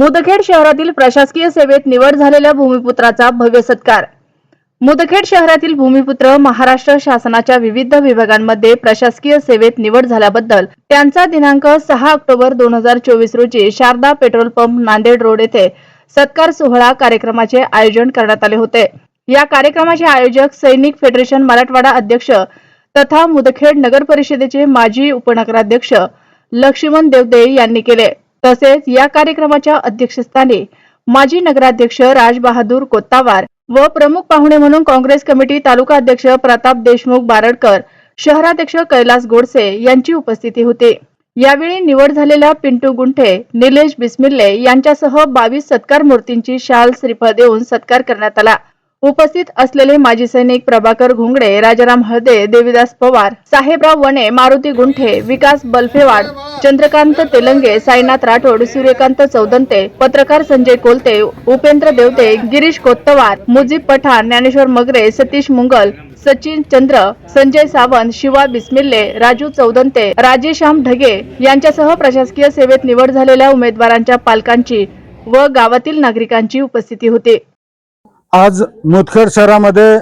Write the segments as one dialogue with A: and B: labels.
A: मुदखेड शहरातील प्रशासकीय सेवेत निवड झालेल्या भूमिपुत्राचा भव्य सत्कार. मुदखेड शहरातील भूमिपुत्र महाराष्ट्र शासनाच्या विविध विभागांमध्ये प्रशासकीय सेवेत निवड झाल्याबद्दल त्यांचा दिनांक सहा ऑक्टोबर दोन हजार चोवीस रोजी Sharada petrol pump Nanded road येथे सत्कार सोहळा कार्यक्रमाचे आयोजन करण्यात आले होते. या कार्यक्रमाचे आयोजक सैनिक फेडरेशन मराठवाडा अध्यक्ष तथा मुदखेड नगर परिषदेचे माजी उपनगराध्यक्ष लक्ष्मण देवदे यांनी केले. तसेच या कार्यक्रमाच्या अध्यक्षस्थानी माजी नगराध्यक्ष राजबहादूर कोत्तावार व प्रमुख पाहुणे म्हणून काँग्रेस कमिटी तालुका अध्यक्ष प्रताप देशमुख बारडकर शहराध्यक्ष कैलास गोडसे यांची उपस्थिती होती. यावेळी निवड झालेल्या पिंटू गुंठे निलेश बिस्मिल्ले यांच्यासह बावीस सत्कार मूर्तींची शाल श्रीफळ देऊन सत्कार करण्यात आला. उपस्थित असलेले माजी सैनिक प्रभाकर घोंगडे राजाराम हळदे देविदास पवार साहेबराव वणे मारुती गुंठे विकास बल्फेवाड चंद्रकांत तेलंगे साईनाथ राठोड सूर्यकांत चौदंते पत्रकार संजय कोलते उपेंद्र देवते गिरीश कोत्तवार मुजीब पठाण ज्ञानेश्वर मगरे सतीश मुंगल सचिन चंद्र संजय सावंत शिवा बिस्मिल्ले राजू चौदंते राजेश्याम ढगे यांच्यासह प्रशासकीय सेवेत निवड झालेल्या उमेदवारांच्या पालकांची व गावातील नागरिकांची उपस्थिती होती.
B: आज मुदखेड शहरामध्ये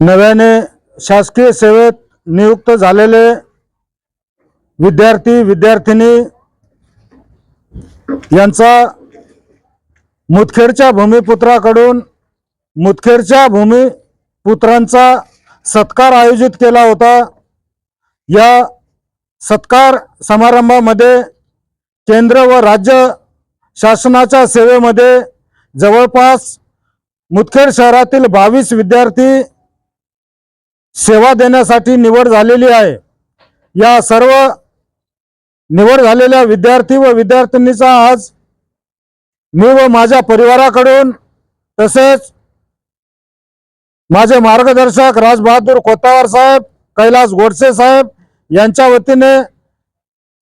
B: नव्याने शासकीय सेवेत नियुक्त झालेले विद्यार्थी विद्यार्थिनी यांचा मुदखेडच्या भूमिपुत्राकडून मुदखेडच्या भूमिपुत्रांचा सत्कार आयोजित केला होता. या सत्कार समारंभामध्ये केंद्र व राज्य शासनाच्या सेवेमध्ये जवळपास मुदखेड शहरातील बावीस विद्यार्थी सेवा देण्यासाठी निवड झालेली आहे. या सर्व निवड झालेल्या विद्यार्थी व विद्यार्थिनीचा आज मी व माझ्या परिवाराकडून तसेच माझे मार्गदर्शक राजबहादूर कोतावार साहेब कैलास गोडसे साहेब यांच्या वतीने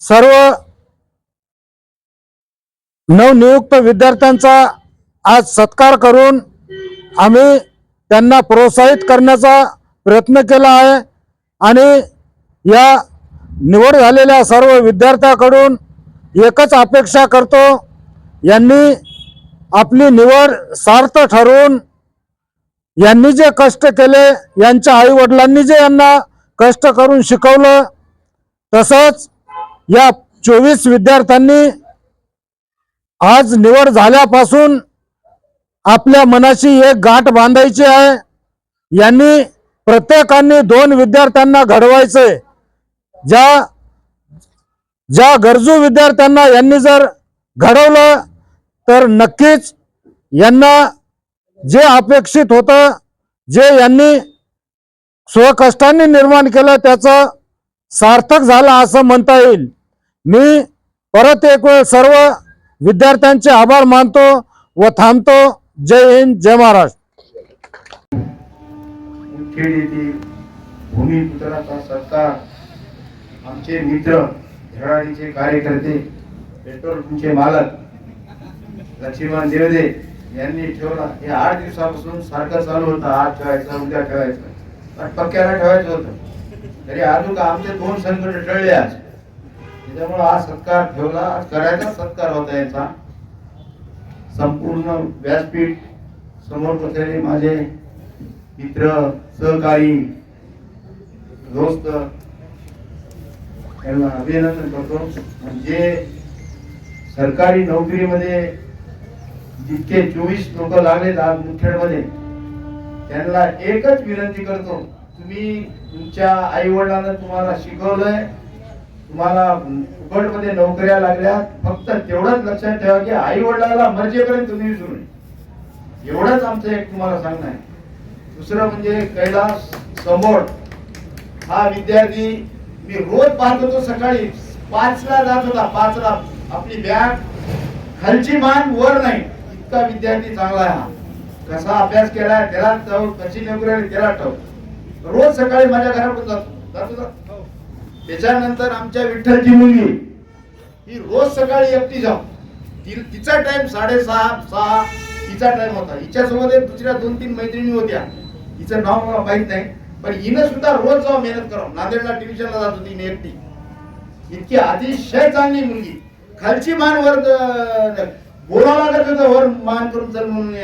B: सर्व नवनियुक्त विद्यार्थ्यांचा आज सत्कार करून आम्ही त्यांना प्रोत्साहित करण्याचा प्रयत्न केला आहे आणि या निवड झालेल्या सर्व विद्यार्थ्याकडून एकच अपेक्षा करतो यांनी आपली निवड सार्थ ठरवून यांनी जे कष्ट केले यांच्या आईवडिलांनी जे यांना कष्ट करून शिकवलं तसंच या चोवीस विद्यार्थ्यांनी आज निवड झाल्यापासून आपल्या मनाशी एक गाठ बांधायची आहे. यांनी प्रत्येकाने दोन विद्यार्थ्यांना घडवायचे ज्या ज्या गरजू विद्यार्थ्यांना यांनी जर घडवलं तर नक्कीच यांना जे अपेक्षित होतं जे यांनी स्वकष्टांनी निर्माण केलं त्याचं सार्थक झालं असं म्हणता येईल. मी परत एक वेळ सर्व विद्यार्थ्यांचे आभार मानतो व थांबतो. जय हिंद जय महाराष्ट्र.
C: खेड येथील भूमिपुत्राचा सरकार आमचे मित्र झडाडीचे कार्यकर्ते पेट्रोल पंपचे मालक लक्ष्मण देवदे यांनी ठेवला. हे आठ दिवसापासून सारखं चालू होतं. आज ठेवायचं उद्या ठेवायचं पण पक्क्याला ठेवायचं होतं. तरी अजून आमचे दोन संकट टळले आज. त्याच्यामुळे आज सत्कार ठेवला. करायचा सत्कार होता याचा. संपूर्ण व्यासपीठ समोर बसलेले माझे मित्र सहकारी दोस्त यांना अभिनंदन करतो. म्हणजे सरकारी नोकरीमध्ये जितके चोवीस लोक लागले मुखेडमध्ये त्यांना एकच विनंती करतो. तुम्ही तुमच्या आई वडिलांना तुम्हाला शिकवलंय तुम्हाला फुकटमध्ये नोकऱ्या लागल्या फक्त तेवढंच लक्षात ठेवा की आई वडिलांना मर्जेपर्यंत तुम्ही विसरू नये. एवढंच आमचं एक तुम्हाला सांगणं आहे. दुसरं म्हणजे कैलास समोर हा विद्यार्थी मी रोज पाहत होतो सकाळी. पाचला जात होता पाचला. आपली बॅग खालची मान वर नाही. इतका विद्यार्थी चांगला आहे हा. कसा अभ्यास केलाय त्याला ठाऊक कशी नोकरी आली त्याला ठेव रोज सकाळी माझ्या घराकडून जातो. जातो होता त्याच्यानंतर आमच्या विठ्ठलची मुलगी ही रोज सकाळी एकटी जाऊ ती तिचा टाइम साडेसहा सहा तिचा टाइम होता. हिच्यासोबत दुसऱ्या दोन तीन मैत्रिणी होत्या. हिचं नाव मला माहीत नाही पण हिनं सुद्धा रोज जाऊ मेहनत करावं. नांदेडला ट्युशनला जात होती एकटी. इतकी अतिशय चांगली मुलगी.
D: खालची मान वर द- बोलावं लागत होतं वर मान करून चल म्हणून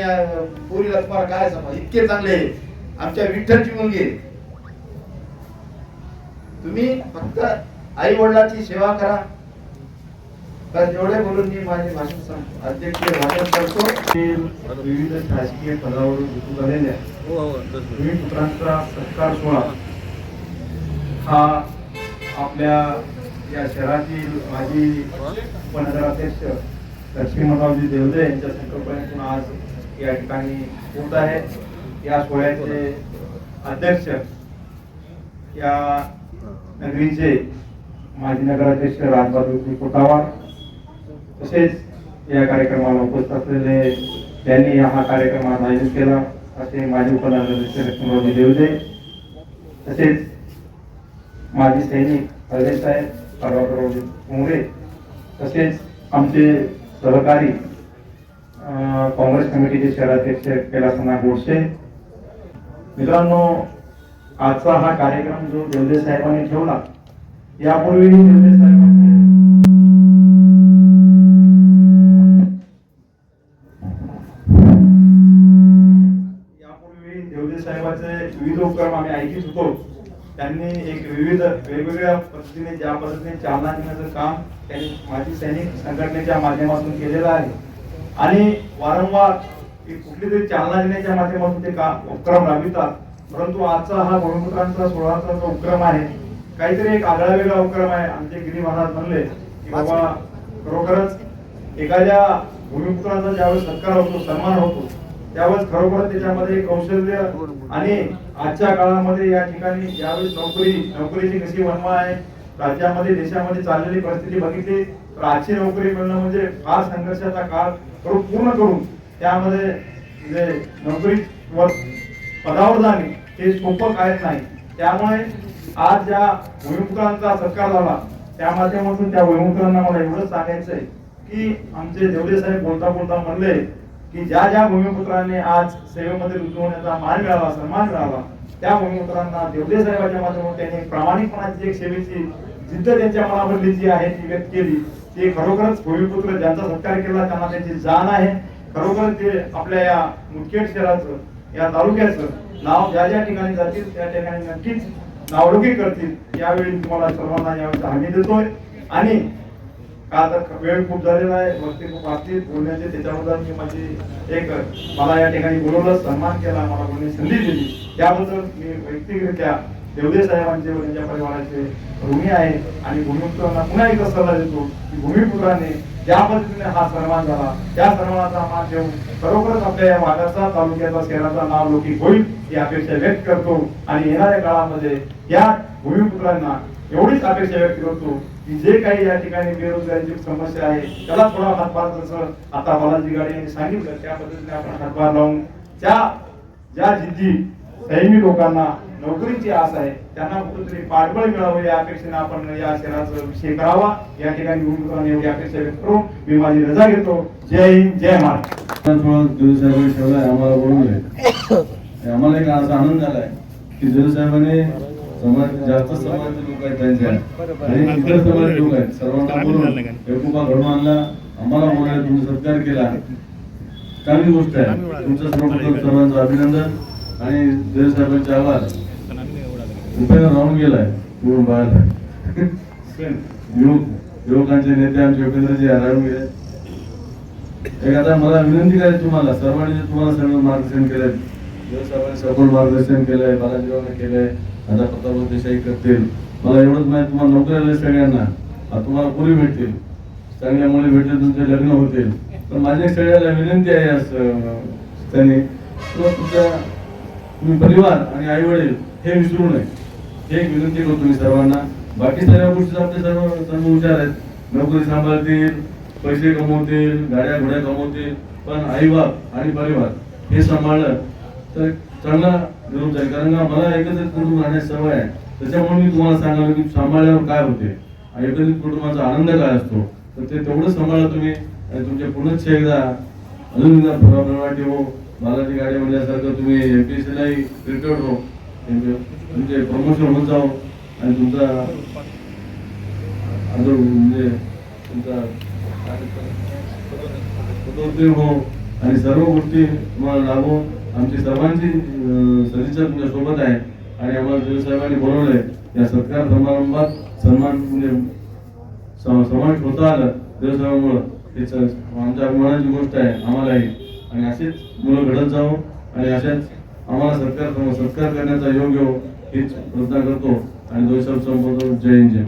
D: पोरीला तुम्हाला काय समज इतके चांगले आमच्या विठ्ठलची मुलगी आहे. तुम्ही फक्त आई वडिलांची सेवा करा. बस एवढे बोलून मी माझे भाषण संपतो अध्यक्षीय भाषण करतो विविध शासकीय पदावर रुजू झालेल्या भूमिपुत्रांचा सत्कार सोहळा हा आपल्या या शहरातील माजी उपनगराध्यक्ष लक्ष्मीमरावजी देवदे यांच्या संकल्पनेतून आज या ठिकाणी होत आहे. या सोहळ्याचे अध्यक्ष या नगरीचे माजी नगराध्यक्ष राजबहादूर कोटावार तसेच या कार्यक्रमाला उपस्थित असलेले त्यांनी हा कार्यक्रम आयोजित केला. असे माजी उपनगराध्यक्ष लक्ष्मणरावजी देवदे तसेच माजी सैनिक हळदे साहेब प्रभाकररावजी उमरे तसेच आमचे सहकारी काँग्रेस कमिटीचे शहराध्यक्ष कैलासनाथ गोडसे. मित्रांनो आजचा हा कार्यक्रम जो देवदे साहेबांनी ठेवला यापूर्वी देवदे साहेबांचे यापूर्वी देवदे साहेबांचे विविध उपक्रम आम्ही ऐकत होतो. त्यांनी एक विविध वेगवेगळ्या पद्धतीने ज्या पद्धतीने चालना देण्याचं काम त्यांनी माजी सैनिक संघटनेच्या माध्यमातून केलेलं आहे. आणि वारंवार कुठली तरी चालना देण्याच्या माध्यमातून ते का उपक्रम राबवितात परंतु आजचा हा भूमिपुत्रांचा सोहळाचा जो उपक्रम आहे काहीतरी एक आगळा वेगळा उपक्रम आहे. आमचे गिरी महाराज म्हणले की बाबा खरोखरच एखाद्या भूमिपुत्रांचा ज्यावेळेस सत्कार होतो सन्मान होतो त्यावेळेस खरोखर त्याच्यामध्ये कौशल्य आणि आजच्या काळामध्ये या ठिकाणी ज्यावेळेस नोकरी नोकरीची कशी वनवा आहे राज्यामध्ये देशामध्ये चाललेली परिस्थिती बघितली तर आजची नोकरी मिळणं म्हणजे फार संघर्षाचा काळ करून पूर्ण करून त्यामध्ये म्हणजे नोकरी पदावर जाणे हे सोपं काय नाही. त्यामुळे आज ज्या भूमिपुत्रांचा सत्कार झाला त्या माध्यमातून त्या भूमिपुत्रांना मला एवढंच सांगायचंय की आमचे देवडे साहेब बोलता बोलता म्हणले की ज्या ज्या भूमिपुत्रांनी आज सेवेमध्ये रुजवण्याचा मान मिळाला सन्मान मिळाला त्या भूमिपुत्रांना देवडे साहेबांच्या माध्यमातून त्यांनी प्रामाणिकपणाची एक सेवेची जिद्द त्यांच्या मनामधली जी आहे ती व्यक्त केली. ते खरोखरच भूमिपुत्र ज्यांचा सत्कार केला त्यांना त्यांची जाण आहे. खरोखर ते आपल्या या मुदखेड शहराचं या तालुक्याचं नाव ज्या ज्या ठिकाणी जातील त्या ठिकाणी नक्कीच नावलौकिक करतील यावेळी तुम्हाला सर्वांना यावेळी हमी देतोय. आणि का तर वेळ खूप झालेला आहे वक्ते खूप असतील बोलण्याचे त्याच्याबद्दल मी माझी एक मला या ठिकाणी बोलवलं सन्मान केला मला बोलण्याची संधी दिली. त्याबद्दल मी वैयक्तिकरित्या देवदे साहेबांचे व त्यांच्या परिवाराचे ऋणी आहे आणि भूमिपुत्रांना पुन्हा एकदा सल्ला देतो की भूमिपुत्राने ज्या पद्धतीने हा सन्मान झाला त्या सन्मानाचा मान ठेवून खरोखरच आपल्या या भागाचा तालुक्याचा शहराचा नाव लौकिक होईल ही अपेक्षा व्यक्त करतो. आणि येणाऱ्या काळामध्ये या भूमिपुत्रांना एवढीच अपेक्षा व्यक्त करतो की जे काही या ठिकाणी बेरोजगारीची समस्या आहे त्याला थोडा हातभार जसं आता बालाजी गाडी यांनी सांगितलं त्या पद्धतीने आपण हातभार लावून त्या ज्या जिद्दी सैनिक लोकांना नोकरीची आस आहे त्यांना कुठेतरी पाठबळ मिळावं या अपेक्षेने आपण या शहराचा विषय करावा. या ठिकाणी भूमिपुत्रांनी एवढी अपेक्षा व्यक्त करून मी माझी रजा घेतो. जय हिंद जय महाराष्ट्र.
E: ठेवलाय आम्हाला बोलवलंय आम्हाला एक असा आनंद झालाय की जर साहेबांनी समाज जास्त समाजाचे लोक आहेत त्यांच्या आणि इतर समाजाचे लोक आहेत. सर्वांना बोलून एकुपा घडून आणला. आम्हाला बोलायला तुम्ही सत्कार केला. चांगली गोष्ट आहे. तुमचं सर्वप्रथम सर्वांचं अभिनंदन. आणि देश साहेबांचे आवाज. उपयोग राहून गेलाय पूर्ण बाहेर युवक युवकांचे नेते आमचे योगेंद्रजी राहून गेले. एक आता मला विनंती करायची तुम्हाला सर्वांनी तुम्हाला सगळं मार्गदर्शन केलंय सर्वांनी सखोल मार्गदर्शन केलंय बालाजीरावने केलंय आता प्रताप देसाई करतील. मला एवढंच माहिती तुम्हाला नोकरी सगळ्यांना. आता तुम्हाला पुरी भेटतील. चांगल्या मुली भेटतील तुमचे लग्न होतील. पण माझ्या सगळ्याला विनंती आहे त्यांनी. तुमच्या तुम्ही परिवार आणि आई वडील हे विसरू नये. हे एक विनंती करतो मी सर्वांना. बाकी सर्व गोष्टी आपले सर्व सर्व विचार आहेत. नोकरी सांभाळतील पैसे कमवतील गाड्या घोड्या कमवतील पण आई बाप आणि परिवार हे सांभाळलं तर चांगला निरोप जाईल. कारण का मला एकत्रित कुटुंब राहण्याची सवय आहे. त्याच्यामुळे मी तुम्हाला सांगावं की सांभाळल्यावर काय होते? एकत्रित कुटुंबाचा आनंद काय असतो? तर ते तेवढं सांभाळा तुम्ही आणि तुमच्या पुनश्च एकदा अजून एकदा भरभराटी बालाजी गाडी म्हणल्यासारखं तुम्ही एमपीसीलाही क्रिकेट हो. म्हणजे तुमचे- प्रमोशन होत जाओ आणि तुमचा अजून म्हणजे तुमचा हो. आणि सर्व गोष्टी तुम्हाला लागू आमची सर्वांची सदिच्छा तुमच्यासोबत आहे. आणि आम्हाला दिल साहेबांनी बोलवलंय या सत्कार समारंभात सन्मान म्हणजे समावेश होता आलं. देवसाहेबांमुळं हे आमच्या अभिमानाची गोष्ट आहे. आम्हालाही. आणि असेच मुलं घडत जावं आणि अशाच आम्हाला सरकार सत्कार करण्याचा योग येऊ हीच प्रार्थना करतो. आणि देवसाहेब संपवतो जय हिंद जय